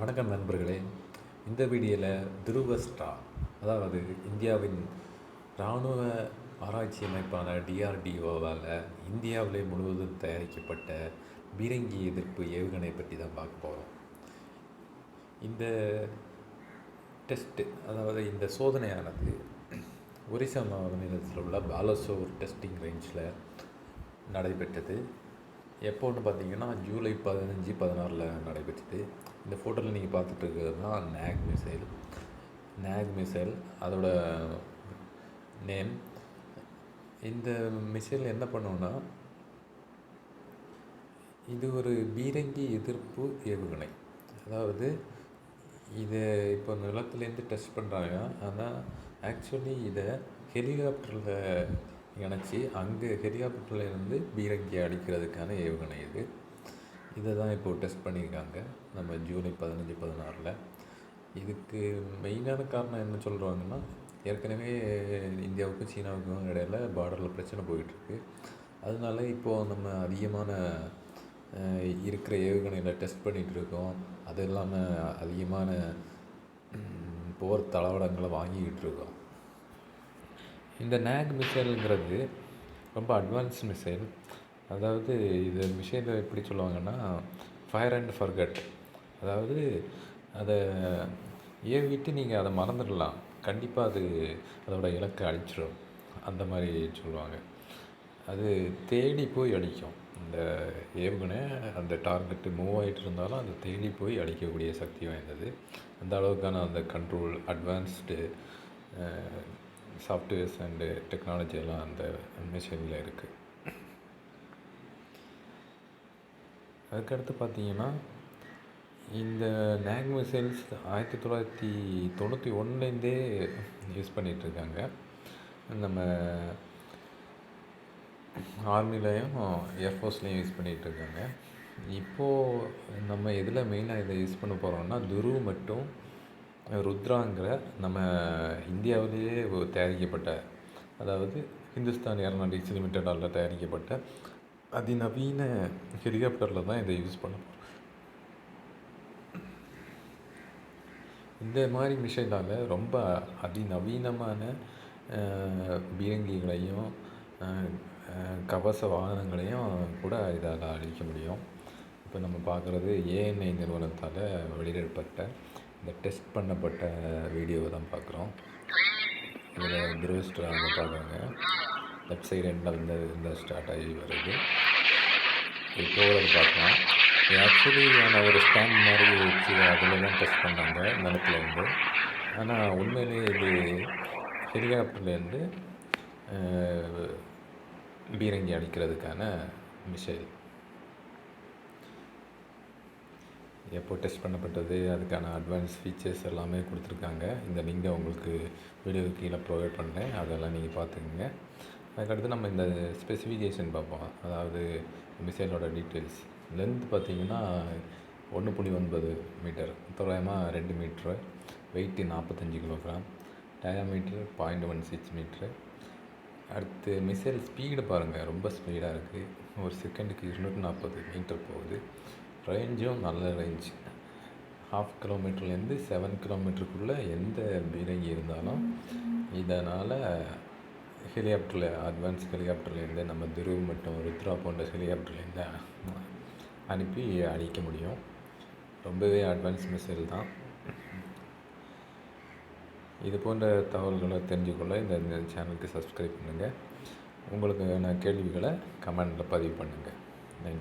வணக்கம் நண்பர்களே. இந்த வீடியோவில் துருவஸ்ட்ரா அதாவது இந்தியாவின் இராணுவ ஆராய்ச்சி அமைப்பான டிஆர்டிஓவால் இந்தியாவிலே முழுவதும் தயாரிக்கப்பட்ட பீரங்கி எதிர்ப்பு ஏவுகணை பற்றி தான் பார்க்க போகிறோம் இந்த டெஸ்ட்டு அதாவது இந்த சோதனையானது ஒரிசா மாநிலத்தில் உள்ள பாலசோர் டெஸ்டிங் ரேஞ்சில் நடைபெற்றது. எப்போன்னு பார்த்தீங்கன்னா ஜூலை பதினஞ்சு பதினாறில் நடைபெற்றது. இந்த ஃபோட்டோவில் நீங்கள் பார்த்துட்டு இருக்கிறது தான் நேக் மிசைல் நேக் மிசைல் அதோட நேம் இந்த மிசைல் என்ன பண்ணுன்னா இது ஒரு பீரங்கி எதிர்ப்பு ஏவுகணை. அதாவது இதை இப்போ நிலத்துலேருந்து டெஸ்ட் பண்ணுறாங்க ஆனால் ஆக்சுவலி இதை ஹெலிகாப்டரில் இணைச்சி அங்கே ஹெலிகாப்டர்லேருந்து பீரங்கி அடிக்கிறதுக்கான ஏவுகணை இது. இதை தான் இப்போது டெஸ்ட் பண்ணியிருக்காங்க. நம்ம ஜூலை பதினஞ்சு பதினாறில். இதுக்கு மெயினான காரணம் என்ன சொல்கிறாங்கன்னா ஏற்கனவே இந்தியாவுக்கும் சீனாவுக்கும் இடையில பார்டரில் பிரச்சனை போயிட்டுருக்கு. அதனால இப்போது நம்ம அதிகமான இருக்கிற ஏவுகணையில் டெஸ்ட் பண்ணிகிட்டு இருக்கோம் அது இல்லாமல் அதிகமான போர் தளவாடங்களை வாங்கிக்கிட்டு இருக்கோம் இந்த நேக் மிசைலுங்கிறது ரொம்ப அட்வான்ஸ் மிசைல் அதாவது இது விஷயத்தை எப்படி சொல்லுவாங்கன்னா ஃபயர் அண்ட் ஃபர்கட் அதாவது அதை ஏவிட்டு நீங்கள் அதை மறந்துடலாம்? கண்டிப்பாக அது அதோட இலக்கை அழிச்சிடும் அந்த மாதிரி சொல்லுவாங்க. அது தேடி போய் அழிக்கும். இந்த ஏவுகணை அந்த டார்கெட்டு மூவ் ஆகிட்டு இருந்தாலும் அது தேடி போய் அழிக்கக்கூடிய சக்தி வாய்ந்தது. அந்த அளவுக்கான அந்த control advanced softwares and technology எல்லாம் அந்த மிஷினில் இருக்குது அதுக்கடுத்து பார்த்தீங்கன்னா இந்த நேக் மிசைல்ஸ் ஆயிரத்தி தொள்ளாயிரத்தி தொண்ணூற்றி ஒன்றுலேருந்தே யூஸ் பண்ணிகிட்ருக்காங்க நம்ம ஆர்மிலையும் ஏர்ஃபோர்ஸ்லேயும் யூஸ் பண்ணிகிட்டு இருக்காங்க இப்போது நம்ம எதில் மெயினாக இதை யூஸ் பண்ண போகிறோம்னா துரு மட்டும் ருத்ராங்கிற நம்ம இந்தியாவிலேயே தயாரிக்கப்பட்ட அதாவது ஹிந்துஸ்தான் ஏரோநாட்டிக்ஸ் லிமிட்டடால் தயாரிக்கப்பட்ட அதிநவீன ஹெலிகாப்டரில் தான் இதை யூஸ் பண்ண போகிறோம் இந்த மாதிரி மிஷினால் ரொம்ப அதிநவீனமான பீரங்கிகளையும் கவச வாகனங்களையும் கூட இதால் அழிக்க முடியும். இப்போ நம்ம பார்க்குறது ஏஎன்ஐ நிறுவனத்தால் வெளியிடப்பட்ட இந்த டெஸ்ட் பண்ணப்பட்ட வீடியோவை தான் பார்க்குறோம் இதில் துருவஸ்டர் பார்க்குறாங்க லெஃப்ட் சைடு எண்டில் வந்து இந்த ஸ்டார்ட் ஆகி வருது. இப்போ அது பார்க்கலாம். ஆக்சுவலி நான் ஒரு ஸ்டாண்ட் மாதிரி வச்சு அதில் தான் டெஸ்ட் பண்ணாங்க நிலத்துலேருந்து ஆனால் உண்மையிலேயே இது ஹெலிகாப்டர்லேருந்து பீரங்கி அடிக்கிறதுக்கான மிஷைல் எப்போ டெஸ்ட் பண்ணப்பட்டது அதுக்கான அட்வான்ஸ் ஃபீச்சர்ஸ் எல்லாமே கொடுத்துருக்காங்க. இந்த லிங்கை உங்களுக்கு வீடியோ கீழே ப்ரொவைட் பண்ணேன் அதெல்லாம் நீங்கள் பார்த்துக்குங்க. அதுக்கடுத்து நம்ம இந்த ஸ்பெசிஃபிகேஷன் பார்ப்போம். அதாவது மிசைலோட டீட்டெயில்ஸ் லென்த் பார்த்தீங்கன்னா ஒன்று புள்ளி ஒன்பது மீட்டர் தோராயமாக ரெண்டு மீட்ரு வெயிட்டு நாற்பத்தஞ்சு kilogram diameter point one six metre அடுத்து மிசைல் ஸ்பீடு பாருங்கள் ரொம்ப ஸ்பீடாக இருக்குது ஒரு செகண்டுக்கு இருநூற்றி நாற்பது மீட்டர் போகுது. ரேஞ்சும் நல்ல ரேஞ்ச் ஹாஃப் கிலோமீட்டர்லேருந்து செவன் கிலோமீட்டருக்குள்ளே எந்த பீரங்கி இருந்தாலும் இதனால் ஹெலிகாப்டரில் அட்வான்ஸ் ஹெலிகாப்டர்லேருந்து நம்ம துருவ் மற்றும் ருத்ரா போன்ற ஹெலிகாப்டர்லேருந்து அனுப்பி அழிக்க முடியும். ரொம்பவே அட்வான்ஸ் மிசைல் தான். இது போன்ற தகவல்களை தெரிஞ்சுக்கொள்ள இந்த சேனலுக்கு சப்ஸ்கிரைப் பண்ணுங்கள் உங்களுக்கு நான் கேள்விகளை கமெண்டில் பதிவு பண்ணுங்கள் நன்றி.